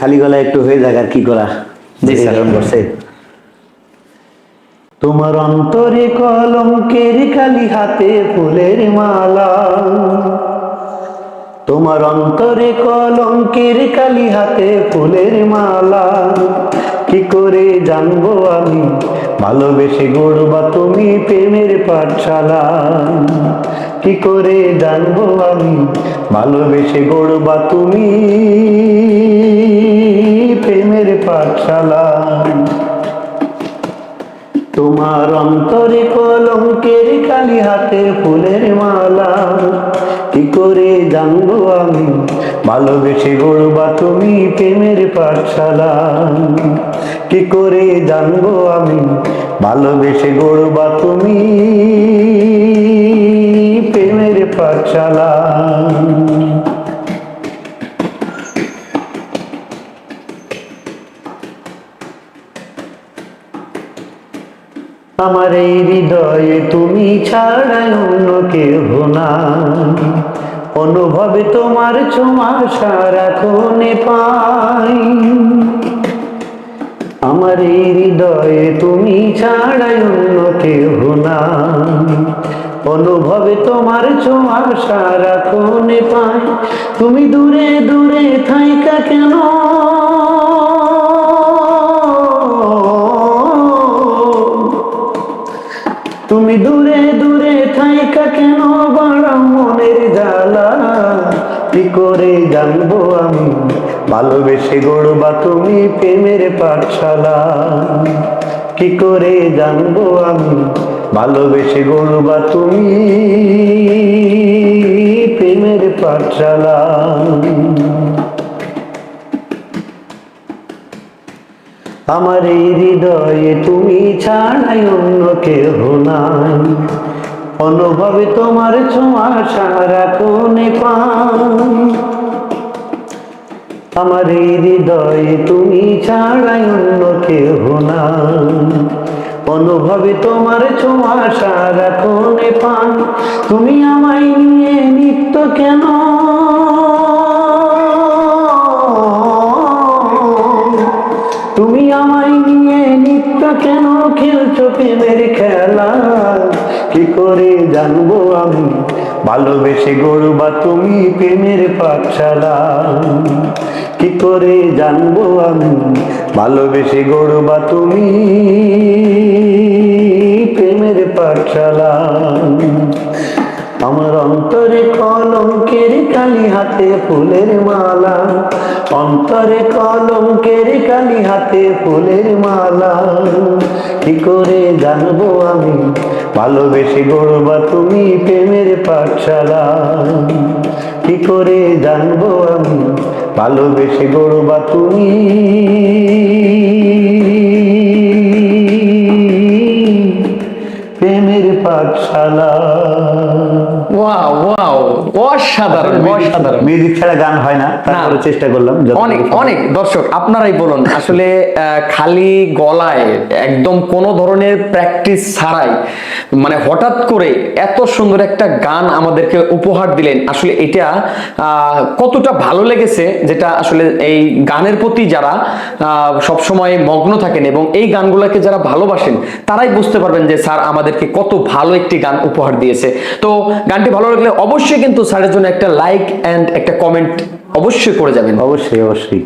খালি গলায় একটু হয়ে যাক আর কি করা? জি, স্যার। করছে। তোমার অন্তরে কলঙ্কের খালি হাতে ফুলের মালা। তোমার অন্তরে কলঙ্কের কালি হাতে ফুলের মালা। কি করে জানব আমি? ভালোবেসে গড়বা তুমি প্রেমের পাঠশালা। কি করে জানব আমি? ভালোবেসে গড়বা তুমি তোমার অন্তরে কলঙ্কের কালি হাতে ফুলের মালা। কি করে জানব আমি? ভালোবেসে গড়বা তুমি প্রেমের পাঠশালা। কি করে জানব আমি? ভালোবেসে গড়বা তুমি প্রেমের পাঠশালা। আমার এই হৃদয়ে তুমি ছাড়া অন্য কেহ নাই। অনুভবে তোমার ছোঁয়া সারাক্ষণে পাই। আমার এই হৃদয়ে তুমি ছাড়া অন্য কেহ নাই। অনুভবে তোমার ছোঁয়া সারাক্ষণে পাই। তুমি দূরে দূরে থাইকা কেন? ভালোবেসে গড়বা তুমি প্রেমের পাঠশালা। কি করে জানব আমি? ভালোবেসে গড়বা তুমি প্রেমের পাঠশালা। আমার এই হৃদয়ে তুমি ছাড়াই অন্য কেহ নাই। অনুভবে তোমার ছোঁয়া সারা কোনে পাই। আমার এই হৃদয়ে, তুমি ছাড়াই অন্য কেহ নাই। অনুভবে তোমার ছোঁয়া কোনে পাই তুমি আমায় নিয়ে নিত্য কেন? তুমি আমায় নিয়ে নিত্য কেন? খেলছো প্রেমের খেলা। কি করে জানব আমি? ভালোবেসে গড়বা তুমি প্রেমের পাঠশালা। কি করে জানব আমি? ভালোবেসে গড়বা তুমি প্রেমের পাঠশালা। আমার অন্তরে কলঙ্কের কালি হাতে ফুলের মালা। অন্তরে কলঙ্কের কালি হাতে ফুলের মালা। কি করে জানব আমি? ভালোবেসে গড়বা তুমি প্রেমের পাঠশালা। কি করে জানব আমি? ভালোবেসে গড়বা তুমি। প্রেমের পাঠশালা। ওয়াও ওয়াও অসাধারণ অসাধারণ। মিউজিক ছাড়া গান হয় না তারপরে চেষ্টা করলাম অনেক অনেক। দর্শক আপনারাই বলুন আসলে খালি গলায় একদম কোন ধরনের প্র্যাকটিস ছাড়াই মানে হঠাৎ করে এত সুন্দর একটা গান আমাদেরকে উপহার দিলেন আসলে এটা কতটা ভালো লেগেছে যেটা আসলে এই গানের প্রতি যারা সব সময় মগ্ন থাকেন এবং এই গানগুলোকে যারা ভালোবাসেন তারাই বুঝতে পারবেন যে স্যার আমাদেরকে কত ভালো একটি গান উপহার দিয়েছে। তো গানটি ভালো লাগলে অবশ্যই কিন্তু স্যারের জন্য একটা লাইক অ্যান্ড একটা কমেন্ট অবশ্যই করে যাবেন। অবশ্যই অবশ্যই।